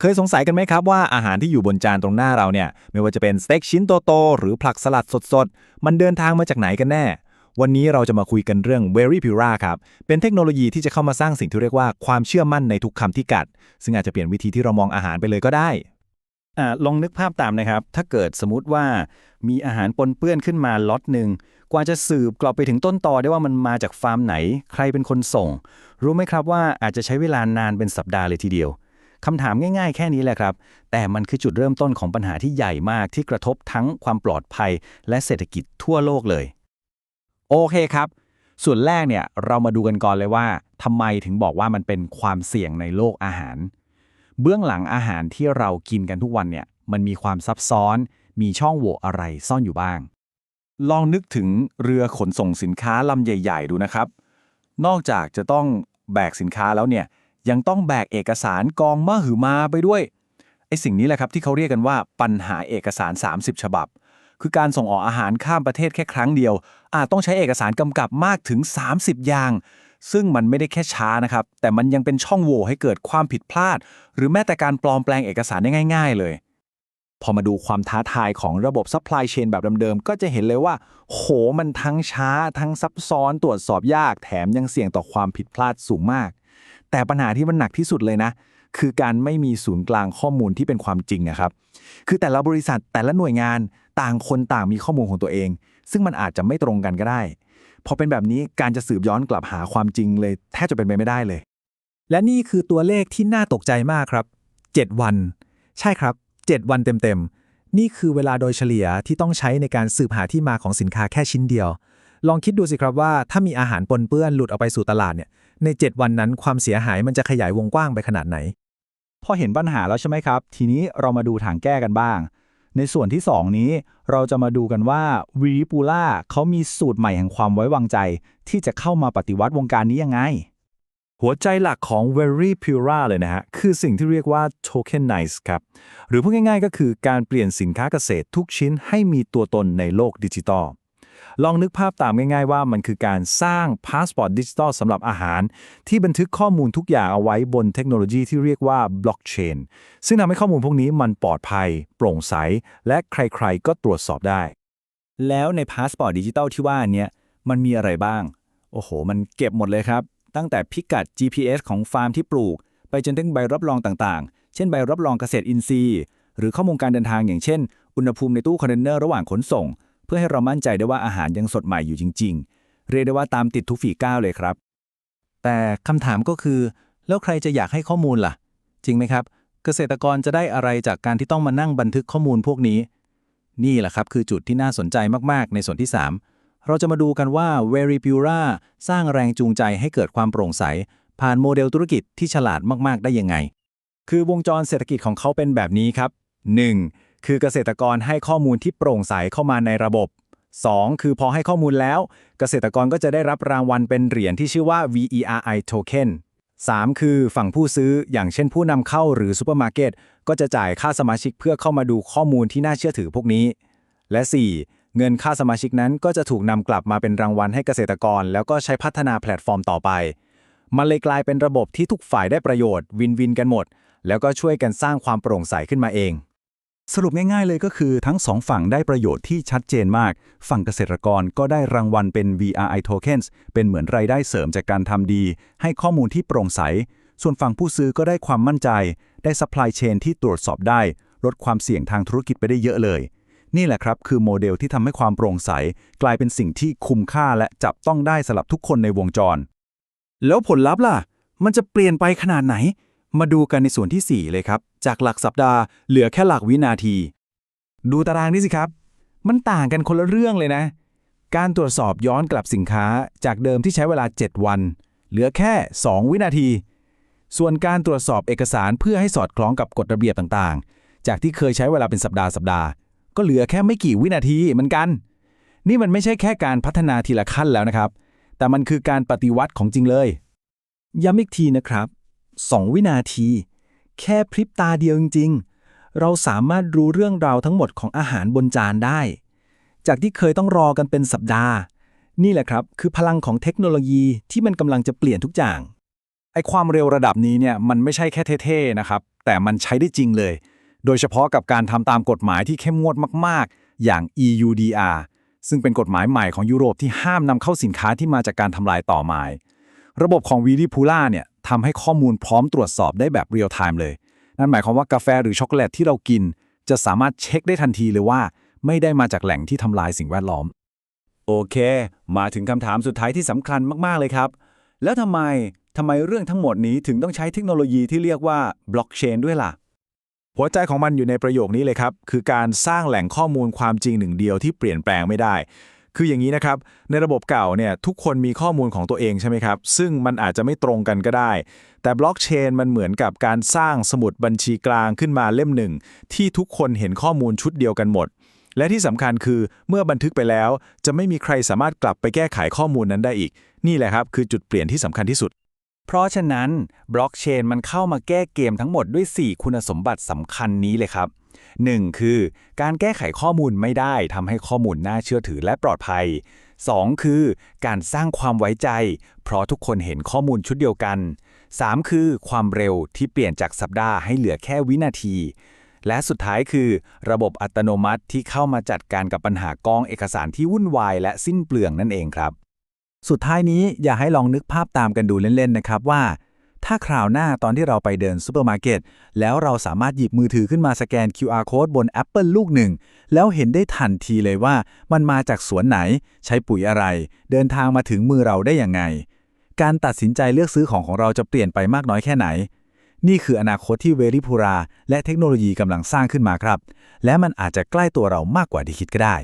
เคยสงสัยกันไหมครับว่าอาหารที่อยู่บนจานตรงหน้าเราเนี่ย ไม่ว่าจะเป็นสเต็กชิ้นโตๆหรือผักสลัดสดๆ มันเดินทางมาจากไหนกันแน่ วันนี้เราจะมาคุยกันเรื่อง Very Pura ครับ เป็นเทคโนโลยีที่จะเข้ามาสร้างสิ่งที่เรียกว่าความเชื่อมั่นในทุกคำที่กัด ซึ่งอาจจะเปลี่ยนวิธีที่เรามองอาหารไปเลยก็ได้อ่าลองนึกภาพตามนะครับ ถ้าเกิดสมมติว่ามีอาหารปนเปื้อนขึ้นมาล็อตหนึ่งกว่าจะสืบกลับไปถึงต้นตอได้ว่ามันมาจากฟาร์มไหน ใครเป็นคนส่ง รู้ไหมครับว่าอาจจะใช้เวลานานเป็นสัปดาห์เลยทีเดียว คำถามง่ายๆ แค่นี้แหละครับ แต่มันคือจุดเริ่มต้นของปัญหาที่ใหญ่มากที่กระทบทั้งความปลอดภัย และเศรษฐกิจทั่วโลกเลย โอเคครับ ส่วนแรกเนี่ยเรามาดูกันก่อนเลยว่าทำไมถึงบอกว่ามันเป็นความเสี่ยงในโลกอาหาร เบื้องหลังอาหารที่เรากินกันทุกวันเนี่ยมันมีความซับซ้อน มีช่องโหว่อะไรซ่อนอยู่บ้าง ลองนึกถึงเรือขนส่งสินค้าลำใหญ่ ๆ ดูนะครับ นอกจากจะต้องแบกสินค้าแล้วเนี่ย ยังต้องแบกเอกสารกองมหึมาไปด้วยไอสิ่งนี้แหละครับที่เขาเรียกกันว่าปัญหาเอกสาร 30 ฉบับ คือการส่งออกอาหารข้ามประเทศแค่ครั้งเดียว อาจต้องใช้เอกสารกำกับมากถึง 30 อย่าง ซึ่งมันไม่ได้แค่ช้านะครับ แต่มันยังเป็นช่องโหว่ให้เกิดความผิดพลาด หรือแม้แต่การปลอมแปลงเอกสารได้ง่าย ๆ เลย พอมาดูความท้าทายของระบบซัพพลายเชนแบบเดิมๆก็จะเห็นเลยว่า โหมันทั้งช้า ทั้งซับซ้อนตรวจสอบยากแถมยังเสี่ยงต่อความผิดพลาดสูงมาก แต่ปัญหาที่มันหนักที่สุดเลยนะ คือการไม่มีศูนย์กลางข้อมูลที่เป็นความจริงนะครับ คือแต่ละบริษัทแต่ละหน่วยงานต่างคนต่างมีข้อมูลของตัวเอง ซึ่งมันอาจจะไม่ตรงกันก็ได้ พอเป็นแบบนี้การจะสืบย้อนกลับหาความจริงเลยแทบจะเป็นไปไม่ได้เลย และนี่คือตัวเลขที่น่าตกใจมากครับ 7 วัน ใช่ครับ 7 วันเต็มๆ นี่คือเวลาโดยเฉลี่ยที่ต้องใช้ในการสืบหาที่มาของสินค้าแค่ชิ้นเดียว ลองคิดดูสิครับว่าถ้ามีอาหารปนเปื้อนหลุดออกไปสู่ตลาดเนี่ย ใน 7 วันนั้นความเสียหายมันจะขยายวงกว้างไปขนาดไหน พอเห็นปัญหาแล้วใช่ไหมครับ ทีนี้เรามาดูทางแก้กันบ้าง ในส่วนที่ 2 นี้เราจะมาดูกันว่าวีริปูล่าเขามีสูตรใหม่แห่งความไว้วางใจ ที่จะเข้ามาปฏิวัติวงการนี้ยังไง หัวใจหลักของ Very Pura เลยนะฮะ คือสิ่งที่เรียกว่า Tokenize ครับ หรือพูดง่ายๆ ก็คือการเปลี่ยนสินค้าเกษตรทุกชิ้นให้มีตัวตนในโลกดิจิตอล ลองนึกภาพตามง่ายๆว่ามันคือการสร้างพาสปอร์ตดิจิตอลสำหรับอาหาร ที่บันทึกข้อมูลทุกอย่างเอาไว้บนเทคโนโลยีที่เรียกว่าบล็อกเชนซึ่งทำให้ข้อมูลพวกนี้มันปลอดภัย โปร่งใส และใครๆ ก็ตรวจสอบได้ แล้วในพาสปอร์ตดิจิตอลที่ว่านี้มันมีอะไรบ้าง โอ้โห มันเก็บหมดเลยครับ ตั้งแต่พิกัด GPS ของฟาร์มที่ปลูก ไปจนถึงใบรับรองต่างๆ เช่นใบรับรองเกษตรอินทรีย์ หรือข้อมูลการเดินทางอย่างเช่น อุณหภูมิในตู้คอนเทนเนอร์ระหว่างขนส่ง เพื่อให้เรามั่นใจได้ว่าอาหารยังสดใหม่อยู่จริง ๆ เรียกได้ว่าตามติดทุกฝีก้าวเลยครับ แต่คำถามก็คือ แล้วใครจะอยากให้ข้อมูลล่ะ จริงไหมครับ เกษตรกรจะได้อะไรจากการที่ต้องมานั่งบันทึกข้อมูลพวกนี้ นี่แหละครับคือจุดที่น่าสนใจมากๆ ในส่วนที่ 3 เราจะมาดูกันว่า Very Pura สร้างแรงจูงใจให้เกิดความโปร่งใส ผ่านโมเดลธุรกิจที่ฉลาดมากๆ ได้ยังไง คือวงจรเศรษฐกิจของเขาเป็นแบบนี้ครับ 1. คือเกษตรกรให้ข้อมูลที่โปร่งใสเข้ามาในระบบ 2. คือพอให้ข้อมูลแล้ว เกษตรกรก็จะได้รับรางวัลเป็นเหรียญที่ชื่อว่า VERI Token 3. คือฝั่งผู้ซื้ออย่างเช่นผู้นำเข้าหรือซูเปอร์มาร์เก็ตก็จะจ่ายค่าสมาชิกเพื่อเข้ามาดูข้อมูลที่น่าเชื่อถือพวกนี้ และ 4. เงินค่าสมาชิกนั้นก็จะถูกนำกลับมาเป็นรางวัลให้เกษตรกร แล้วก็ใช้พัฒนาแพลตฟอร์มต่อไป มันเลยกลายเป็นระบบที่ทุกฝ่ายได้ประโยชน์วินวินกันหมด แล้วก็ช่วยกันสร้างความโปร่งใสขึ้นมาเอง สรุปง่ายๆเลยก็คือทั้งสองฝั่งได้ประโยชน์ที่ชัดเจนมาก ฝั่งเกษตรกรก็ได้รางวัลเป็น VRI tokens เป็นเหมือนรายได้เสริมจากการทำดี ให้ข้อมูลที่โปร่งใส ส่วนฝั่งผู้ซื้อก็ได้ความมั่นใจ ได้ supply chain ที่ตรวจสอบได้ ลดความเสี่ยงทางธุรกิจไปได้เยอะเลย นี่แหละครับ คือโมเดลที่ทำให้ความโปร่งใส กลายเป็นสิ่งที่คุ้มค่าและจับต้องได้สำหรับทุกคนในวงจร แล้วผลลัพธ์ล่ะ มันจะเปลี่ยนไปขนาดไหน มาดูกันในส่วนที่ 4 เลยครับ จากหลักสัปดาห์เหลือแค่หลักวินาที ดูตารางนี้สิครับ มันต่างกันคนละเรื่องเลยนะ การตรวจสอบย้อนกลับสินค้าจากเดิมที่ใช้เวลา 7 วัน เหลือแค่ 2 วินาที ส่วนการตรวจสอบเอกสารเพื่อให้สอดคล้องกับกฎระเบียบต่างๆ จากที่เคยใช้เวลาเป็นสัปดาห์สัปดาห์ ก็เหลือแค่ไม่กี่วินาทีเหมือนกัน นี่มันไม่ใช่แค่การพัฒนาทีละขั้นแล้วนะครับ แต่มันคือการปฏิวัติของจริงเลยย้ำอีกทีนะครับ 2 วินาที แค่พริบตาเดียวจริง ๆ เราสามารถรู้เรื่องราวทั้งหมดของอาหารบนจานได้ จากที่เคยต้องรอกันเป็นสัปดาห์ นี่แหละครับ คือพลังของเทคโนโลยีที่มันกำลังจะเปลี่ยนทุกอย่าง ไอความเร็วระดับนี้เนี่ยมันไม่ใช่แค่เท่ๆนะครับ แต่มันใช้ได้จริงเลย โดยเฉพาะกับการทำตามกฎหมายที่เข้มงวดมาก ๆ อย่าง EUDR ซึ่งเป็นกฎหมายใหม่ของยุโรปที่ห้ามนำเข้าสินค้าที่มาจากการทำลายต่อไม้ระบบของวีดีพูล่าเนี่ย ทำให้ข้อมูลพร้อมตรวจสอบได้แบบเรียลไทม์เลย นั่นหมายความว่ากาแฟหรือช็อกโกแลตที่เรากิน จะสามารถเช็คได้ทันทีเลยว่า ไม่ได้มาจากแหล่งที่ทำลายสิ่งแวดล้อม โอเค มาถึงคำถามสุดท้ายที่สำคัญมากๆเลยครับ แล้วทำไมทำไมเรื่องทั้งหมดนี้ถึงต้องใช้เทคโนโลยีที่เรียกว่าบล็อกเชนด้วยล่ะหัวใจของมันอยู่ในประโยคนี้เลยครับ คือการสร้างแหล่งข้อมูลความจริงหนึ่งเดียวที่เปลี่ยนแปลงไม่ได้ คืออย่างนี้นะครับ ในระบบเก่าเนี่ยทุกคนมีข้อมูลของตัวเองใช่ไหมครับ ซึ่งมันอาจจะไม่ตรงกันก็ได้ แต่บล็อกเชนมันเหมือนกับการสร้างสมุดบัญชีกลางขึ้นมาเล่มหนึ่ง ที่ทุกคนเห็นข้อมูลชุดเดียวกันหมด และที่สำคัญคือเมื่อบันทึกไปแล้ว จะไม่มีใครสามารถกลับไปแก้ไขข้อมูลนั้นได้อีก นี่แหละครับคือจุดเปลี่ยนที่สำคัญที่สุด เพราะฉะนั้นบล็อกเชนมันเข้ามาแก้เกมทั้งหมดด้วย 4 คุณสมบัติสำคัญนี้เลยครับ 1. คือ การแก้ไขข้อมูลไม่ได้ทำให้ข้อมูลน่าเชื่อถือและปลอดภัย 2. คือ การสร้างความไว้ใจ เพราะทุกคนเห็นข้อมูลชุดเดียวกัน 3. คือ ความเร็วที่เปลี่ยนจากสัปดาห์ให้เหลือแค่วินาที และสุดท้ายคือ ระบบอัตโนมัติที่เข้ามาจัดการกับปัญหากองเอกสารที่วุ่นวายและสิ้นเปลืองนั่นเองครับ สุดท้ายนี้อยากให้ลองนึกภาพตามกันดูเล่นๆนะครับว่า ถ้าคราวหน้าตอนที่เราไปเดินซูเปอร์มาร์เก็ตแล้วเราสามารถหยิบมือถือขึ้นมาสแกน QR code บน Apple ลูกหนึ่ง แล้วเห็นได้ทันทีเลยว่ามันมาจากสวนไหน ใช้ปุ๋ยอะไร เดินทางมาถึงมือเราได้อย่างไง การตัดสินใจเลือกซื้อของของเราจะเปลี่ยนไปมากน้อยแค่ไหน นี่คืออนาคตที่เวริพูรา และเทคโนโลยีกำลังสร้างขึ้นมาครับ และมันอาจจะใกล้ตัวเรามากกว่าที่คิดก็ได้